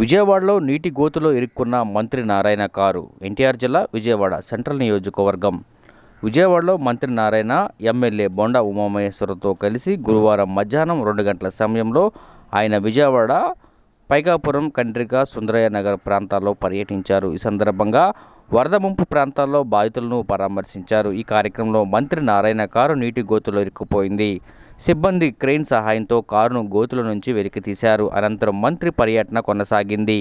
విజయవాడలో నీటి గోతులో ఇరుక్కున్న మంత్రి నారాయణ కారు ఎన్టీఆర్ జిల్లా విజయవాడ సెంట్రల్ నియోజకవర్గం. విజయవాడలో మంత్రి నారాయణ ఎమ్మెల్యే బొండా ఉమామహేశ్వరతో కలిసి గురువారం మధ్యాహ్నం రెండు గంటల సమయంలో ఆయన విజయవాడ పైకాపురం కండ్రిక సుందరయ్య నగర్ ప్రాంతాల్లో పర్యటించారు. ఈ సందర్భంగా వరద ముంపు ప్రాంతాల్లో బాధితులను పరామర్శించారు. ఈ కార్యక్రమంలో మంత్రి నారాయణ కారు నీటి గోతులో ఇరుక్కుపోయింది. సిబ్బంది క్రెయిన్ సహాయంతో కారును గోతుల నుంచి వెలికి తీశారు అనంతరం మంత్రి పర్యటన కొనసాగింది.